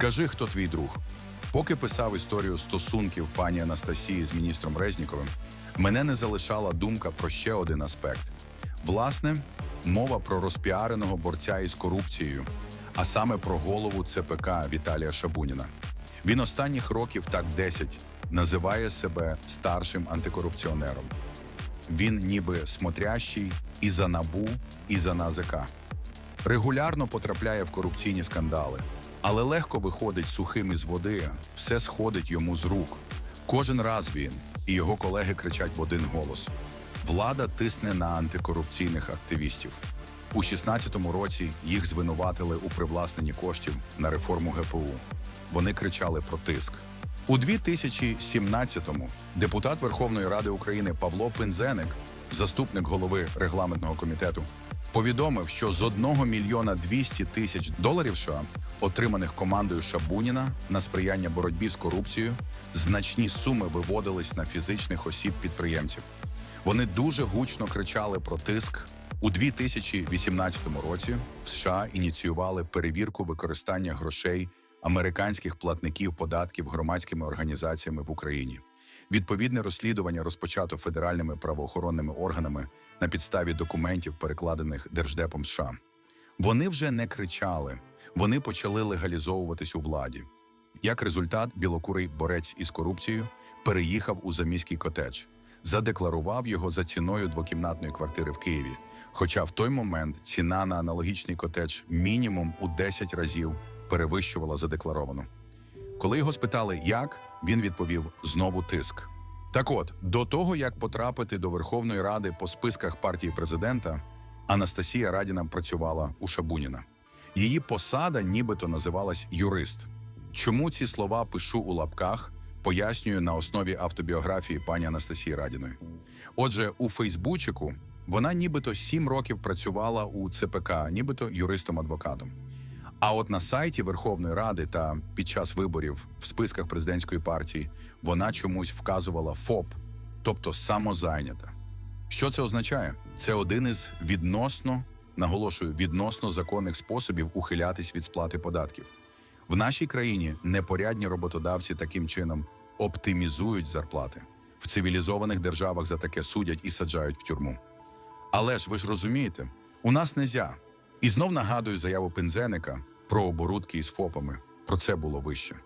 Скажи, хто твій друг. Поки писав історію стосунків пані Анастасії з міністром Резніковим, мене не залишала думка про ще один аспект. Власне, мова про розпіареного борця із корупцією, а саме про голову ЦПК Віталія Шабуніна. Він останніх років, так 10, називає себе старшим антикорупціонером. Він ніби смотрящий і за набу, і за НАЗК. Регулярно потрапляє в корупційні скандали, але легко виходить сухим із води, все сходить йому з рук. Кожен раз він і його колеги кричать в один голос: влада тисне на антикорупційних активістів. У 16-му році їх звинуватили у привласненні коштів на реформу ГПУ. Вони кричали про тиск. У 2017-му депутат Верховної Ради України Павло Пинзеник, заступник голови регламентного комітету, повідомив, що з 1 мільйона 200 тисяч доларів США, отриманих командою Шабуніна на сприяння боротьбі з корупцією, значні суми виводились на фізичних осіб підприємців. Вони дуже гучно кричали про тиск. У 2018 році в США ініціювали перевірку використання грошей американських платників податків громадськими організаціями в Україні. Відповідне розслідування розпочато федеральними правоохоронними органами на підставі документів, перекладених Держдепом США. Вони вже не кричали, вони почали легалізовуватись у владі. Як результат, білокурий борець із корупцією переїхав у заміський котедж, задекларував його за ціною двокімнатної квартири в Києві. Хоча в той момент ціна на аналогічний котедж мінімум у 10 разів перевищувала задекларовану. Коли його спитали, як, він відповів знову тиск. Так от, до того як потрапити до Верховної Ради по списках партії президента, Анастасія Радіна працювала у Шабуніна. Її посада нібито називалась юрист. Чому ці слова пишу у лапках, пояснюю на основі автобіографії пані Анастасії Радіної. Отже, у Фейсбучику вона нібито сім років працювала у ЦПК, нібито юристом-адвокатом. А от на сайті Верховної Ради та під час виборів в списках президентської партії вона чомусь вказувала ФОП, тобто самозайнята. Що це означає? Це один із відносно, наголошую, відносно законних способів ухилятись від сплати податків. В нашій країні непорядні роботодавці таким чином оптимізують зарплати. В цивілізованих державах за таке судять і саджають в тюрму. Але ж ви ж розумієте, у нас нельзя. І знов нагадую заяву Пензеника про оборудки із ФОПами. Про це було вище.